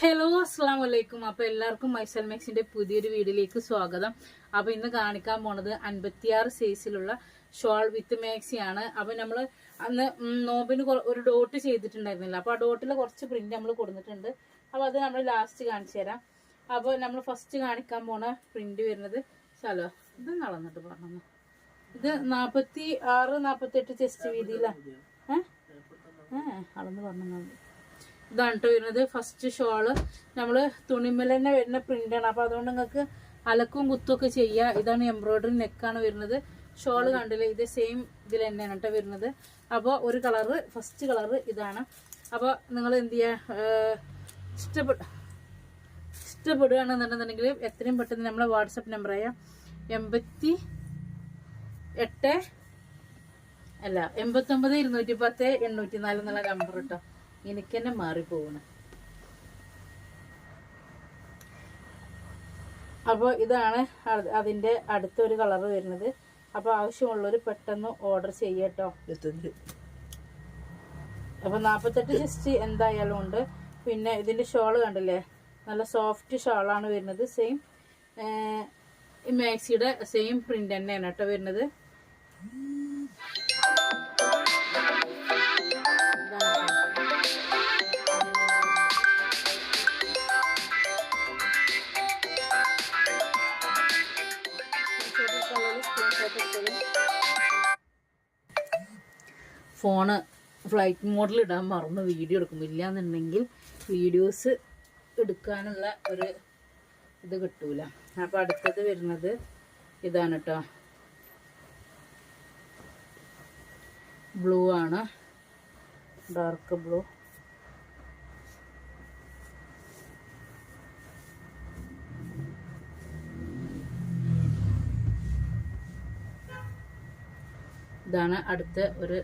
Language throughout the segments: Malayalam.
ഹലോ അസ്സാം വലൈക്കും അപ്പൊ എല്ലാവർക്കും മൈസൽ മാക്സിന്റെ പുതിയൊരു വീഡിയോയിലേക്ക് സ്വാഗതം. അപ്പൊ ഇന്ന് കാണിക്കാൻ പോണത് അൻപത്തിയാറ് സൈസിലുള്ള ഷോൾ വിത്ത് മാക്സിയാണ്. ആണ് അപ്പൊ നമ്മൾ അന്ന് നോമ്പിന് ഒരു ഡോട്ട് ചെയ്തിട്ടുണ്ടായിരുന്നില്ല. അപ്പൊ ആ ഡോട്ടിൽ കുറച്ച് പ്രിന്റ് നമ്മൾ കൊടുത്തിട്ടുണ്ട്. അപ്പൊ അത് നമ്മൾ ലാസ്റ്റ് കാണിച്ചു തരാം. അപ്പൊ നമ്മൾ ഫസ്റ്റ് കാണിക്കാൻ പോണ പ്രിന്റ് വരുന്നത് ചലോ ഇത് നടന്നിട്ട് പറഞ്ഞു. ഇത് നാപ്പത്തി ആറ് നാപ്പത്തി എട്ട് ചെസ്റ്റ് വീതിയിലാണ് ഏഹ് ഏഹ് അളന്ന് പറഞ്ഞു. ഇതാണ് കേട്ടോ വരുന്നത്. ഫസ്റ്റ് ഷോൾ നമ്മൾ തുണിമേൽ തന്നെ വരുന്ന പ്രിന്റാണ് അപ്പൊ അതുകൊണ്ട് നിങ്ങൾക്ക് അലക്കും കുത്തും ഒക്കെ ചെയ്യാം. ഇതാണ് എംബ്രോയിഡറി നെക്കാണ് വരുന്നത്. ഷോൾ കണ്ടില്ലേ? ഇത് സെയിം ഇതിൽ തന്നെയാണ് കേട്ടോ വരുന്നത്. അപ്പോൾ ഒരു കളറ് ഫസ്റ്റ് കളറ് ഇതാണ്. അപ്പോൾ നിങ്ങൾ എന്ത് ചെയ്യുക ഇഷ്ടപ്പെട്ട ഇഷ്ടപ്പെടുകയാണെന്നുണ്ടെന്നുണ്ടെങ്കിൽ എത്രയും പെട്ടെന്ന് നമ്മളെ വാട്സപ്പ് നമ്പറായ എൺപത്തി എട്ട് അല്ല എൺപത്തൊമ്പത് ഇരുന്നൂറ്റി പത്ത് എണ്ണൂറ്റി നാല് എന്നുള്ള നമ്പർ കേട്ടോ എനിക്ക് തന്നെ മാറിപ്പോകണം അപ്പോൾ ഇതാണ് അതിന്റെ അടുത്തൊരു കളർ വരുന്നത്. അപ്പോൾ ആവശ്യമുള്ളവർ പെട്ടെന്ന് ഓർഡർ ചെയ്യട്ടോ. അപ്പോൾ നാൽപ്പത്തെട്ട് ജസ്റ്റ് എന്തായാലും ഉണ്ട്. പിന്നെ ഇതിന്റെ ഷോൾ കണ്ടില്ലേ? നല്ല സോഫ്റ്റ് ഷോളാണ് വരുന്നത്. സെയിം ഈ മാക്സിയുടെ സെയിം പ്രിന്റ് തന്നെയാണ് കേട്ടോ വരുന്നത്. ഫോണ് ഫ്ലൈറ്റ് മോഡിൽ ഇടാൻ മറന്നു വീഡിയോ എടുക്കുമ്പോൾ ഇല്ലാന്നുണ്ടെങ്കിൽ വീഡിയോസ് എടുക്കാനുള്ള ഒരു ഇത് കിട്ടൂല. അപ്പോൾ അടുത്തത് വരുന്നത് ഇതാണ് കേട്ടോ ബ്ലൂ ആണ്. ഡാർക്ക് ബ്ലൂ ഇതാണ് അടുത്ത ഒരു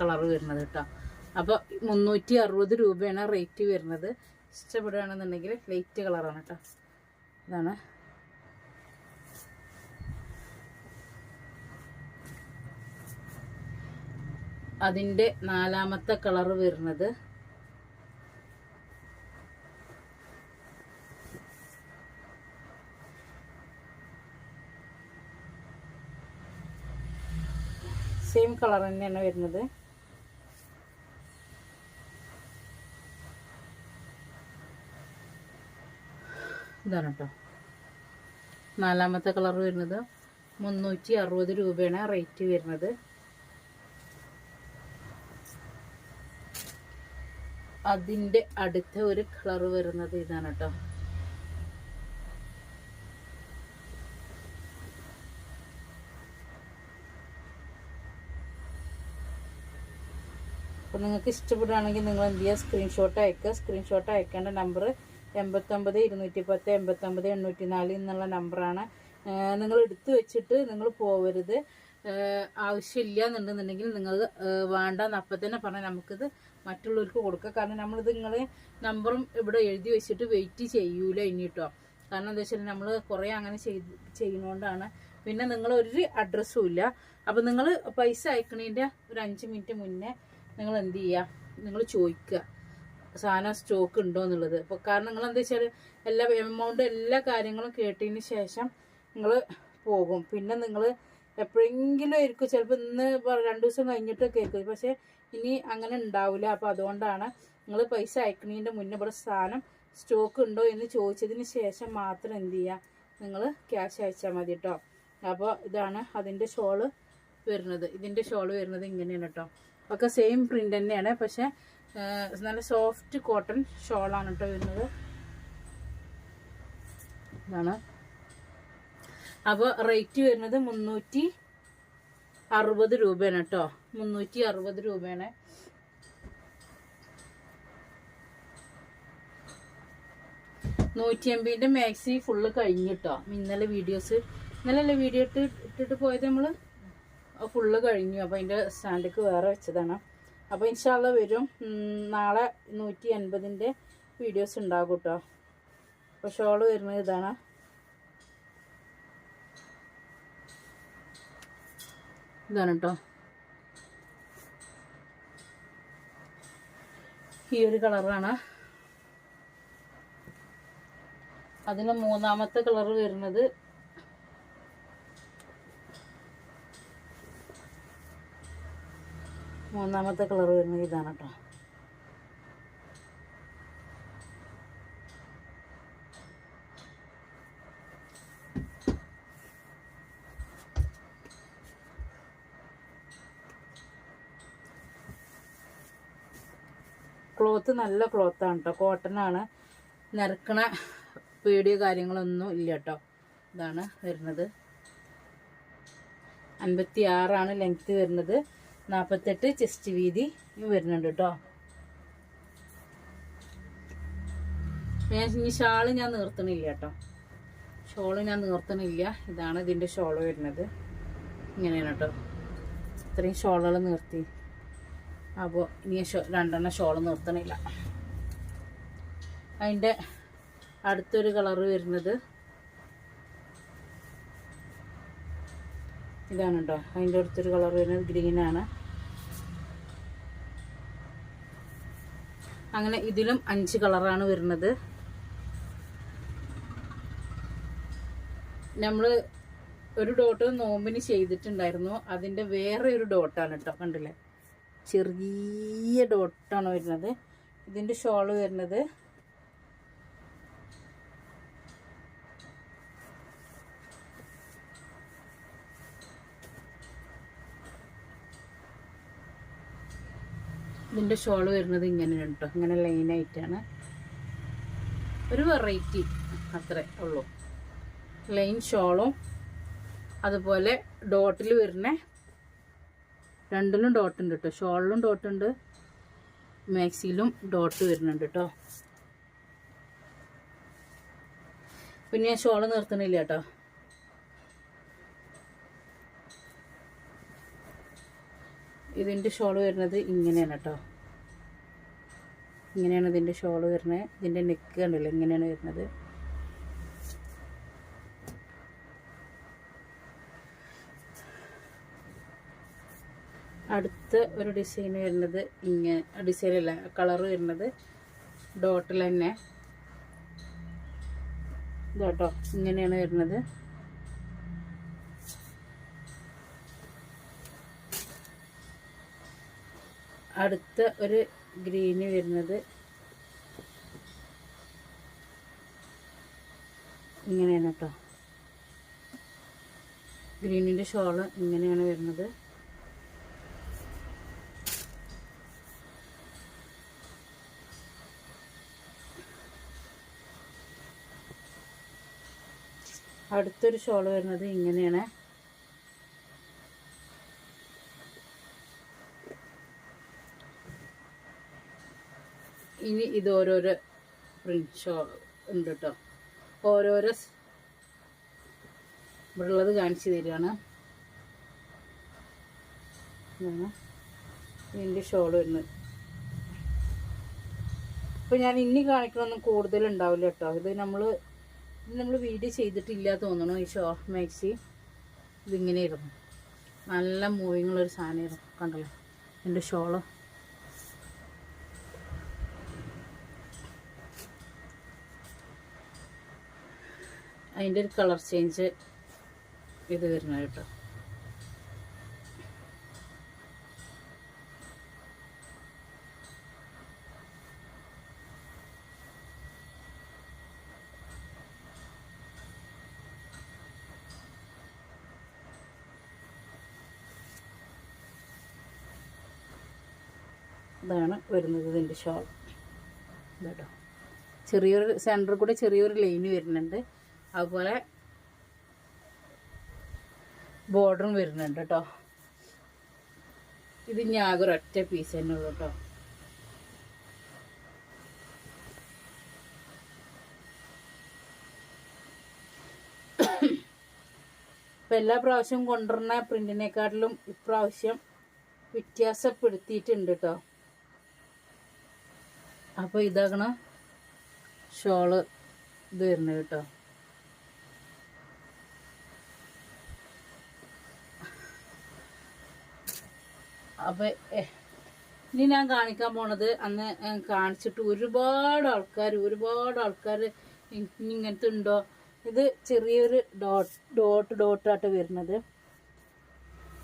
കളർ വരുന്നത് കേട്ടോ. അപ്പോൾ മുന്നൂറ്റി അറുപത് രൂപയാണ് റേറ്റ് വരുന്നത്. ഇഷ്ടപ്പെടുകയാണെന്നുണ്ടെങ്കിൽ ലൈറ്റ് കളറാണ് കേട്ടോ. ഇതാണ്. അതിന്റെ നാലാമത്തെ കളർ വരുന്നത്. സെയിം കളർ തന്നെയാണ് വരുന്നത്. ഇതാണ് കേട്ടോ നാലാമത്തെ കളർ വരുന്നത് മുന്നൂറ്റി അറുപത് രൂപയാണ് റേറ്റ് വരുന്നത്. അതിന്റെ അടുത്ത ഒരു കളർ വരുന്നത് ഇതാണ് കേട്ടോ അപ്പോൾ നിങ്ങൾക്ക് ഇഷ്ടപ്പെടുകയാണെങ്കിൽ നിങ്ങൾ എന്ത് ചെയ്യുക? സ്ക്രീൻഷോട്ട് അയക്കുക. സ്ക്രീൻഷോട്ട് അയക്കേണ്ട നമ്പർ എൺപത്തൊമ്പത് ഇരുന്നൂറ്റി പത്ത് എൺപത്തൊമ്പത് എണ്ണൂറ്റി നാല് എന്നുള്ള നമ്പറാണ്. നിങ്ങൾ എടുത്തു വെച്ചിട്ട് നിങ്ങൾ പോവരുത്. ആവശ്യമില്ല എന്നുണ്ടെന്നുണ്ടെങ്കിൽ നിങ്ങൾ വേണ്ടെന്ന് അപ്പം തന്നെ പറഞ്ഞാൽ നമുക്കിത് മറ്റുള്ളവർക്ക് കൊടുക്കാം. കാരണം നമ്മളിത് നിങ്ങൾ നമ്പറും ഇവിടെ എഴുതി വെച്ചിട്ട് വെയിറ്റ് ചെയ്യൂല ഇനി കേട്ടോ കാരണം എന്താ വെച്ചാൽ നമ്മൾ കുറേ അങ്ങനെ ചെയ്ത് ചെയ്യുന്നതുകൊണ്ടാണ് പിന്നെ നിങ്ങൾ ഒരു അഡ്രസ്സും ഇല്ല. അപ്പം നിങ്ങൾ പൈസ അയക്കണതിന്റെ ഒരു അഞ്ച് മിനിറ്റ് മുന്നേ നിങ്ങൾ എന്ത് ചെയ്യുക നിങ്ങൾ ചോദിക്കുക. സാധനം സ്റ്റോക്ക് ഉണ്ടോ എന്നുള്ളത്. അപ്പോൾ കാരണം നിങ്ങൾ എന്താ വെച്ചാൽ എല്ലാ എമൗണ്ട് എല്ലാ കാര്യങ്ങളും കേട്ടതിന് ശേഷം നിങ്ങൾ പോകും. പിന്നെ നിങ്ങൾ എപ്പോഴെങ്കിലും ആയിരിക്കും ചിലപ്പോൾ ഇന്ന് രണ്ട് ദിവസം കഴിഞ്ഞിട്ടൊക്കെ ആയിരിക്കും. പക്ഷേ ഇനി അങ്ങനെ ഉണ്ടാവില്ല അപ്പോൾ അതുകൊണ്ടാണ് നിങ്ങൾ പൈസ അയക്കുന്നതിന്റെ മുന്നേ ഇവിടെ സാധനം സ്റ്റോക്ക് ഉണ്ടോ എന്ന് ചോദിച്ചതിന് ശേഷം മാത്രം എന്ത് ചെയ്യുക നിങ്ങൾ ക്യാഷ് അയച്ചാൽ മതി കേട്ടോ അപ്പോൾ ഇതാണ് അതിന്റെ ഷോൾ വരുന്നത്. ഇതിന്റെ ഷോൾ വരുന്നത് ഇങ്ങനെയാണ് കേട്ടോ ഒക്കെ സെയിം പ്രിന്റ് തന്നെയാണ്. പക്ഷേ നല്ല സോഫ്റ്റ് കോട്ടൺ ഷോളാണ് കേട്ടോ വരുന്നത്. ഇതാണ്. അപ്പോൾ റേറ്റ് വരുന്നത് മുന്നൂറ്റി അറുപത് രൂപയാണ് കേട്ടോ മുന്നൂറ്റി അറുപത് രൂപയാണ്. നൂറ്റി എൺപതിന്റെ മാക്സി ഫുള്ള് കഴിഞ്ഞു കേട്ടോ ഇന്നലെ വീഡിയോസ് ഇന്നലെ വീഡിയോ ഇട്ട് ഇട്ടിട്ട് പോയത് നമ്മൾ ഫുള്ള് കഴിഞ്ഞു. അപ്പോൾ അതിന്റെ സ്റ്റാൻഡിലേക്ക് വേറെ വെച്ചതാണ്. അപ്പോൾ ഇൻഷാല്ല വരും. നാളെ നൂറ്റി എൺപതിന്റെ വീഡിയോസ് ഉണ്ടാകും കേട്ടോ അപ്പോൾ ഷോൾ വരുന്നത് ഇതാണ്. ഇതാണ് കേട്ടോ ഈ ഒരു കളറാണ്. അതിന് മൂന്നാമത്തെ കളർ വരുന്നത് മൂന്നാമത്തെ കളർ വരുന്നത് ഇതാണ് കേട്ടോ ക്ലോത്ത് നല്ല ക്ലോത്താണ് കേട്ടോ കോട്ടനാണ് നിരക്കണ പേടിയോ കാര്യങ്ങളൊന്നും ഇല്ല കേട്ടോ ഇതാണ് വരുന്നത്. അൻപത്തി ആറാണ് ലെങ്ത് വരുന്നത്. നാൽപ്പത്തെട്ട് ചെസ്റ്റ് വീതി വരുന്നുണ്ട് കേട്ടോ. ഞാൻ ഈ ഷാൾ ഞാൻ നിർത്തണില്ല കേട്ടോ. ഷോൾ ഞാൻ നിർത്തണില്ല. ഇതാണ് ഇതിന്റെ ഷോൾ വരുന്നത്. ഇങ്ങനെയാണ് കേട്ടോ. ഇത്രയും ഷോളുകൾ നിർത്തി. അപ്പോൾ ഇനി രണ്ടെണ്ണം ഷോൾ നിർത്തണില്ല. അതിന്റെ അടുത്തൊരു കളറ് വരുന്നത് ഇതാണ് കേട്ടോ അതിന്റെ അടുത്തൊരു കളർ വരുന്നത് ഗ്രീനാണ്. അങ്ങനെ ഇതിലും അഞ്ച് കളറാണ് വരുന്നത്. നമ്മൾ ഒരു ഡോട്ട് നോമ്പിന് ചെയ്തിട്ടുണ്ടായിരുന്നു. അതിന്റെ വേറെ ഒരു ഡോട്ടാണ് കേട്ടോ കണ്ടില്ലേ? ചെറിയ ഡോട്ടാണ് വരുന്നത്. ഇതിന്റെ ഷോൾ വരുന്നത്. ഇതിന്റെ ഷോൾ വരുന്നത് ഇങ്ങനെയാണ് കേട്ടോ. ഇങ്ങനെ ലൈനായിട്ടാണ് ഒരു വെറൈറ്റി അത്രേ ഉള്ളൂ. ലൈൻ ഷോളും അതുപോലെ ഡോട്ടിൽ വരുന്ന രണ്ടിലും ഡോട്ട് ഉണ്ട് കേട്ടോ. ഷോളിലും ഡോട്ട് ഉണ്ട്. മാക്സിയിലും ഡോട്ട് വരുന്നുണ്ട് കേട്ടോ. പിന്നെ ഞാൻ ഷോൾ നിർത്തണില്ല കേട്ടോ. ഇതിന്റെ ഷോൾ വരുന്നത് ഇങ്ങനെയാണ് കേട്ടോ. ഇങ്ങനെയാണ് ഇതിന്റെ ഷോൾ വരുന്നത്. ഇതിന്റെ നെക്ക് കണ്ടില്ലേ ഇങ്ങനെയാണ് വരുന്നത്. അടുത്ത ഒരു ഡിസൈൻ വരുന്നത് ഇങ്ങനെ ഡിസൈനല്ല കളർ വരുന്നത് ഡോട്ടിൽ തന്നെ. ഇതാട്ടോ ഇങ്ങനെയാണ് വരുന്നത്. അടുത്ത ഒരു ഗ്രീന് വരുന്നത്. ഇങ്ങനെയാണ് കേട്ടോ ഗ്രീനിന്റെ ഷോൾ ഇങ്ങനെയാണ് വരുന്നത്. അടുത്തൊരു ഷോൾ വരുന്നത് ഇങ്ങനെയാണ്. ഇനി ഇത് ഓരോരോ പ്രിന്റ് ഷോ ഉണ്ട് കേട്ടോ ഓരോരോ ഇവിടെ ഉള്ളത് കാണിച്ചു തരികയാണ് ഇതിന്റെ ഷോൾ വരുന്നത്. അപ്പോൾ ഞാൻ ഇനി കാണിക്കണമൊന്നും കൂടുതൽ ഉണ്ടാവില്ല കേട്ടോ ഇത് നമ്മൾ നമ്മൾ വീഡിയോ ചെയ്തിട്ടില്ല തോന്നണു ഈ ഷോ മാക്സി ഇതിങ്ങനെയായിരുന്നു നല്ല മൂവിങ്ങുള്ളൊരു സാധനം സാധനമായിരുന്നു. കണ്ടല്ലോ? എന്റെ ഷോൾ. അതിന്റെ ഒരു കളർ ചേഞ്ച് ഇത് വരുന്നത് കേട്ടോ. ഇതാണ് വരുന്നത് ഇതിന്റെ ഷോൾ ഇതാട്ടോ. ചെറിയൊരു സെന്ററിൽ കൂടെ ചെറിയൊരു ലൈന് വരുന്നുണ്ട്. അതുപോലെ ബോർഡറും വരുന്നുണ്ട് കേട്ടോ ഇത് ഞാകെ ഒരൊറ്റ പീസ് തന്നെ ഉള്ളൂ കേട്ടോ ഇപ്പം എല്ലാ പ്രാവശ്യവും കൊണ്ടുവരുന്ന പ്രിന്റിനെക്കാട്ടിലും ഇപ്രാവശ്യം വ്യത്യാസപ്പെടുത്തിയിട്ടുണ്ട് കേട്ടോ അപ്പോൾ ഇതാകണം ഷോൾ ഇത് വരുന്നത് കേട്ടോ അപ്പോൾ ഇനി ഞാൻ കാണിക്കാൻ പോണത് അന്ന് കാണിച്ചിട്ട് ഒരുപാട് ആൾക്കാർ ഒരുപാട് ആൾക്കാർ ഇങ്ങനത്തെ ഉണ്ടോ? ഇത് ചെറിയൊരു ഡോട്ട് ഡോട്ട് ഡോട്ടായിട്ട് വരുന്നത്.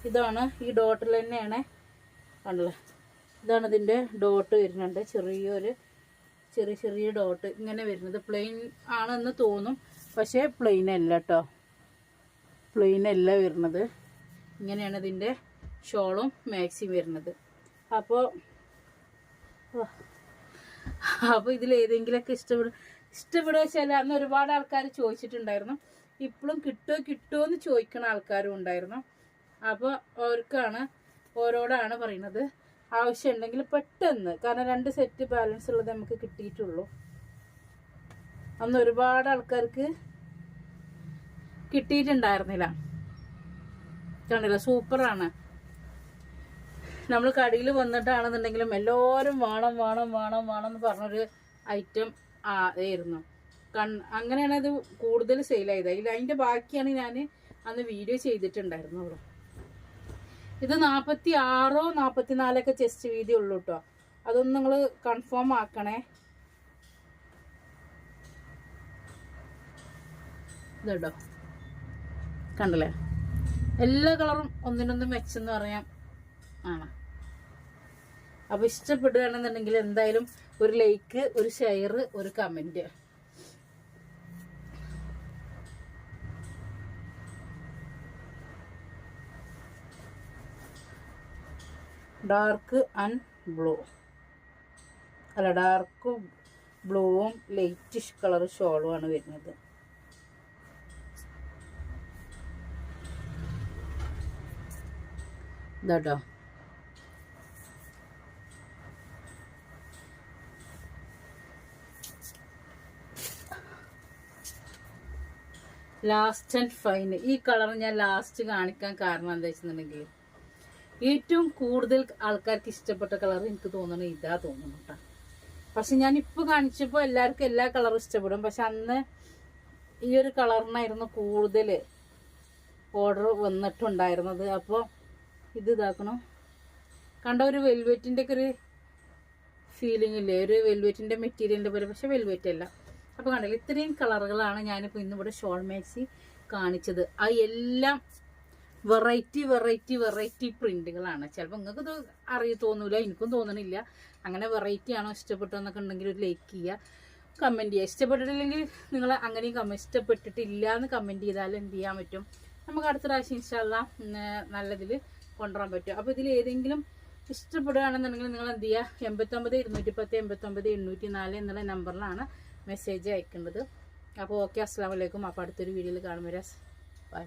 ഇതാണ് ഈ ഡോട്ടിൽ തന്നെയാണ്. കണ്ടല്ലേ? ഇതാണ് ഇതിന്റെ ഡോട്ട് വരുന്നുണ്ട്. ചെറിയൊരു ചെറിയ ചെറിയ ഡോട്ട് ഇങ്ങനെ വരുന്നത്. പ്ലെയിൻ ആണെന്ന് തോന്നും. പക്ഷേ പ്ലെയിൻ അല്ല കേട്ടോ. പ്ലെയിൻ അല്ല വരുന്നത്. ഇങ്ങനെയാണ് ഇതിന്റെ ഷോളും മാക്സിയും വരുന്നത്. അപ്പോൾ അപ്പോൾ ഇതിൽ ഏതെങ്കിലുമൊക്കെ ഇഷ്ടപ്പെടും ഇഷ്ടപ്പെടുക വെച്ചാൽ അന്ന് ഒരുപാട് ആൾക്കാർ ചോദിച്ചിട്ടുണ്ടായിരുന്നു. ഇപ്പോഴും കിട്ടുമോ കിട്ടുമോ എന്ന് ചോദിക്കുന്ന ആൾക്കാരും ഉണ്ടായിരുന്നു. അപ്പോൾ അവർക്കാണ് ഓരോടാണ് പറയുന്നത് ആവശ്യമുണ്ടെങ്കിൽ പെട്ടെന്ന് കാരണം രണ്ട് സെറ്റ് ബാലൻസ് ഉള്ളത് നമുക്ക് കിട്ടിയിട്ടുള്ളൂ. അന്ന് ഒരുപാട് ആൾക്കാർക്ക് കിട്ടിയിട്ടുണ്ടായിരുന്നില്ല. കണ്ടില്ല? സൂപ്പറാണ്. നമ്മൾ കടയിൽ വന്നിട്ടാണെന്നുണ്ടെങ്കിലും എല്ലാവരും വേണം വേണം വേണം വേണം എന്ന് പറഞ്ഞൊരു ഐറ്റം ആയിരുന്നു. കൺ അങ്ങനെയാണ് അത് കൂടുതൽ സെയിലായത് അതിൽ അതിന്റെ ബാക്കിയാണ് ഞാൻ അന്ന് വീഡിയോ ചെയ്തിട്ടുണ്ടായിരുന്നു അവിടെ ഇത് നാൽപ്പത്തി ആറോ നാൽപ്പത്തി നാലൊക്കെ ചെസ്റ്റ് വീതി ഉള്ളൂ കേട്ടോ അതൊന്നും നിങ്ങൾ കൺഫേം ആക്കണേ. ഇതോ കണ്ടല്ലേ? എല്ലാ കളറും ഒന്നിനൊന്നും മെച്ചെന്ന് പറയാം. ആണ്. അപ്പോൾ ഇഷ്ടപ്പെടുകയാണെന്നുണ്ടെങ്കിൽ എന്തായാലും ഒരു ലൈക്ക് ഒരു ഷെയർ ഒരു കമന്റ് ഡാർക്ക് ആൻഡ് ബ്ലൂ അല്ല ഡാർക്ക് ബ്ലൂവും ലൈറ്റിഷ് കളർ ഷോളുമാണ് വരുന്നത്. ഇതാട്ടോ. ലാസ്റ്റ് ആൻഡ് ഫൈന് ഈ കളർ ഞാൻ ലാസ്റ്റ് കാണിക്കാൻ കാരണം എന്താ വെച്ചിട്ടുണ്ടെങ്കിൽ ഏറ്റവും കൂടുതൽ ആൾക്കാർക്ക് ഇഷ്ടപ്പെട്ട കളർ എനിക്ക് തോന്നണം ഇതാ തോന്നുന്നു കേട്ടോ പക്ഷെ ഞാൻ ഇപ്പോൾ കാണിച്ചപ്പോൾ എല്ലാവർക്കും എല്ലാ കളറും ഇഷ്ടപ്പെടും. പക്ഷെ അന്ന് ഈ ഒരു കളറിനായിരുന്നു കൂടുതൽ ഓർഡർ വന്നിട്ടുണ്ടായിരുന്നത്. അപ്പോൾ ഇത് ഇതാക്കണം. കണ്ട ഒരു വെൽവെറ്റിന്റെ ഒക്കെ ഒരു ഫീലിംഗ് ഇല്ലേ? ഒരു വെൽവെറ്റിന്റെ മെറ്റീരിയലിന്റെ പോലെ. പക്ഷെ വെൽവെറ്റ് അല്ല. അപ്പോൾ കണ്ടില്ല ഇത്രയും കളറുകളാണ് ഞാനിപ്പോൾ ഇന്നിവിടെ ഷോൾ മാക്സി കാണിച്ചത്. ആ എല്ലാം വെറൈറ്റി വെറൈറ്റി വെറൈറ്റി പ്രിന്റുകളാണ്. ചിലപ്പോൾ നിങ്ങൾക്ക് ഇത് അറിയ തോന്നൂല എനിക്കും തോന്നണില്ല. അങ്ങനെ വെറൈറ്റി ആണോ ഇഷ്ടപ്പെട്ടതെന്നൊക്കെ ഉണ്ടെങ്കിൽ ഒരു ലൈക്ക് ചെയ്യുക കമന്റ് ചെയ്യുക ഇഷ്ടപ്പെട്ടിട്ടില്ലെങ്കിൽ നിങ്ങൾ അങ്ങനെയും കമ ഇഷ്ടപ്പെട്ടിട്ടില്ല എന്ന് കമന്റ് ചെയ്താൽ എന്ത് ചെയ്യാൻ പറ്റും? നമുക്ക് അടുത്ത പ്രാവശ്യം ഇൻഷാല്ല നല്ലതിൽ കൊണ്ടുവരാൻ പറ്റും. അപ്പോൾ ഇതിൽ ഏതെങ്കിലും ഇഷ്ടപ്പെടുകയാണെന്നുണ്ടെങ്കിൽ നിങ്ങൾ എന്ത് ചെയ്യുക എൺപത്തൊമ്പത് ഇരുന്നൂറ്റി പത്ത് എൺപത്തൊമ്പത് എണ്ണൂറ്റി നാല് എന്നുള്ള നമ്പറിലാണ് മെസ്സേജ് അയക്കേണ്ടത് അപ്പോൾ ഓക്കെ അസ്സാം വലൈക്കും അപ്പോൾ അടുത്തൊരു വീഡിയോയിൽ കാണുമ്പോൾ ബൈ